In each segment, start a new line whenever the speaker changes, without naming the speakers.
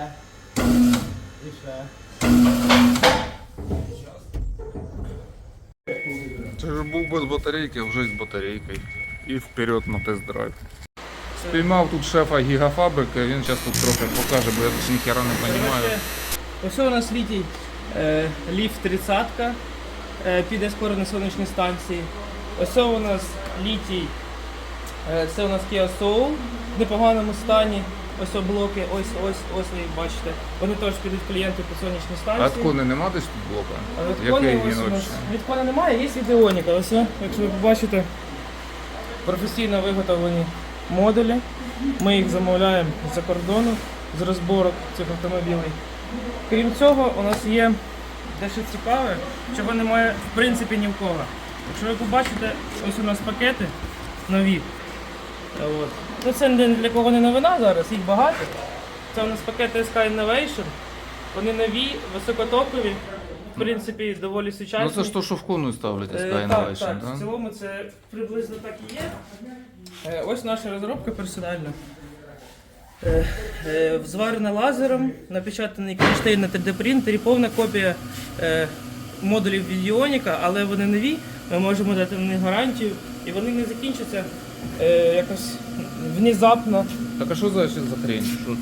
ще. І ще.
Це ж був без батарейки, вже з батарейкою. І вперед на тест-драйв. Спіймав тут шефа гігафабрики, він зараз тут трохи покаже, бо я тут ніхера не розумію.
Ось у нас літій е, Ліф 30 е, піде скоро на сонячній станції. Ось у нас літій, е, це у нас Kia Soul в непоганому стані. Ось о блоки, ось ось ось ви їх бачите. Вони теж підуть клієнти по сонячній
А
станції.
от кони нема десь тут блока?
А від
Який
коні
він
ось у нас
взагалі?
від коня немає, є відеоніка. Ось, о, якщо ви побачите, професійно виготовлені модулі. Ми їх замовляємо з-за кордону, з розборок цих автомобілів. Крім цього, у нас є дещо цікаве, чого немає в принципі ні в кого. Якщо ви побачите, ось у нас пакети нові. От. Ну, це для кого не новина зараз, їх багато. Це у нас пакети SK Innovation. Вони нові, високотокові, в принципі, доволі сучасні.
Ну це ж то, що в кону ставлять
Е, Так,
Innovation,
так,
да?
в цілому це приблизно так і є. Е, Ось наша розробка персональна. Е, е, Зварена лазером, напечатаний кронштейн на 3D принтері, повна копія е, модулів від Ionic, але вони нові, ми можемо дати на них гарантію, і вони не закінчаться е, якось внезапно.
Так а що за, за хрень? Що?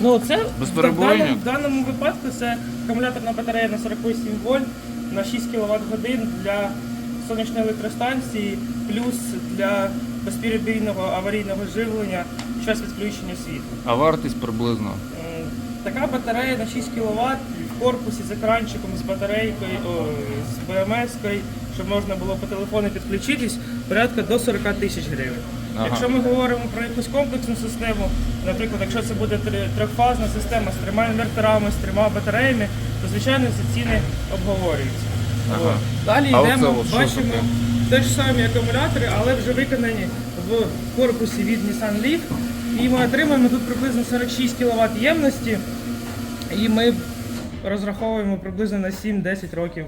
Ну, це в даному, в даному випадку це акумуляторна батарея на 48 вольт на 6 кВт годин для сонячної електростанції, плюс для безперебійного аварійного живлення час відключення світла.
А вартість приблизно.
М, Така батарея на 6 кВт корпусі з екранчиком, з батарейкою, о, з БМС-кою, щоб можна було по телефону підключитись, порядка до 40 тисяч гривень.
Ага.
Якщо ми говоримо про якусь комплексну систему, наприклад, якщо це буде трьохфазна система з трьома інверторами, з трьома батареями, то звичайно ці ціни обговорюються.
Ага.
Далі
А
йдемо,
оце
бачимо те ж самі акумулятори, але вже виконані в корпусі від Nissan Leaf. І ми отримаємо тут приблизно 46 кВт ємності. І ми розраховуємо приблизно на 7-10 років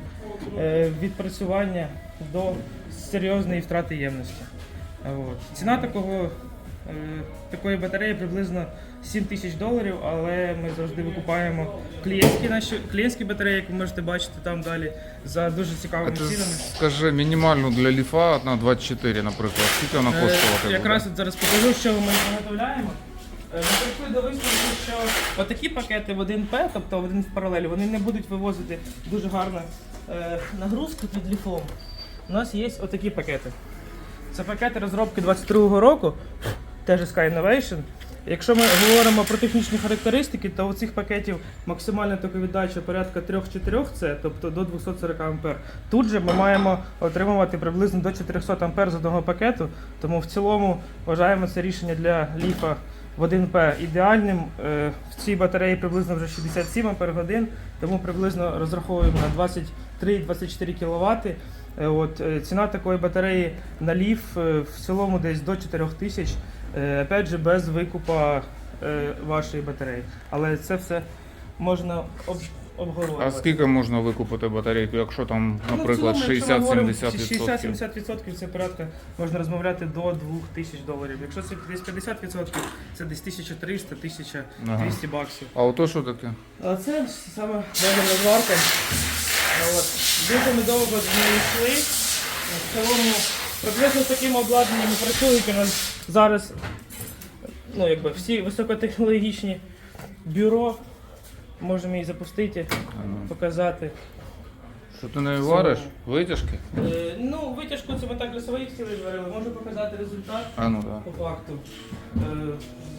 е, відпрацювання до серйозної втрати ємності. Ціна такого, е, такої батареї приблизно 7 тисяч доларів, але ми завжди викупаємо клієнтські наші клієнтські батареї, як ви можете бачити там далі, за дуже
А
цікавими
ти
цінами.
скажи мінімальну для ліфа на 24, наприклад. Скільки вона
Е,
коштувати?
Якраз от зараз покажу, що ми виготовляємо. Е, Ми прийшли до висновку, що отакі пакети в 1П, тобто в один в паралелі, вони не будуть вивозити дуже гарно е, нагрузку під ліфом. У нас є отакі пакети. Це пакети розробки 22-го року, теж Sky Innovation. Якщо ми говоримо про технічні характеристики, то у цих пакетів максимальна токовіддача порядка 3-4 С, тобто до 240 А. Тут же ми маємо отримувати приблизно до 400 А з одного пакету, тому в цілому вважаємо це рішення для ліфа в 1П ідеальним. Е, В цій батареї приблизно вже 67 Ах, тому приблизно розраховуємо на 23-24 кВт. Е, От, е, ціна такої батареї на ліф е, в цілому десь до 4 тисяч, опять же без викупа вашої батареї. Але це все можна об.
А скільки можна викупити батарейку, якщо там,
Ну,
наприклад,
цілому, якщо ми говоримо
60-70%?
60-70% це порядка можна розмовляти до 2000 доларів. Якщо це десь 50%, це десь 1300-1200
Ага.
баксів.
А ото що таке?
А це саме довга зварка. От. Дуже ми довго з нею йшли. В цілому приблизно з таким обладнанням і працюють у нас зараз ну, якби, всі високотехнологічні бюро. Можемо її запустити, показати.
Що ти не вариш? Витяжки?
Е, ну, витяжку це ми так для своїх цілей варили. Можу показати результат
А ну так.
по факту. Е,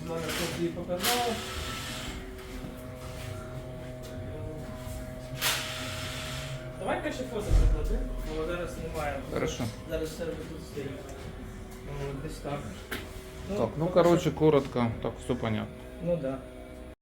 зараз я її показав. Давай краще фото приклади, бо зараз немає.
Хорошо.
Зараз вже тут стоїть. Ну, Десь так.
Так, ну коротше, коротко, так все понятно.
Ну так. Да.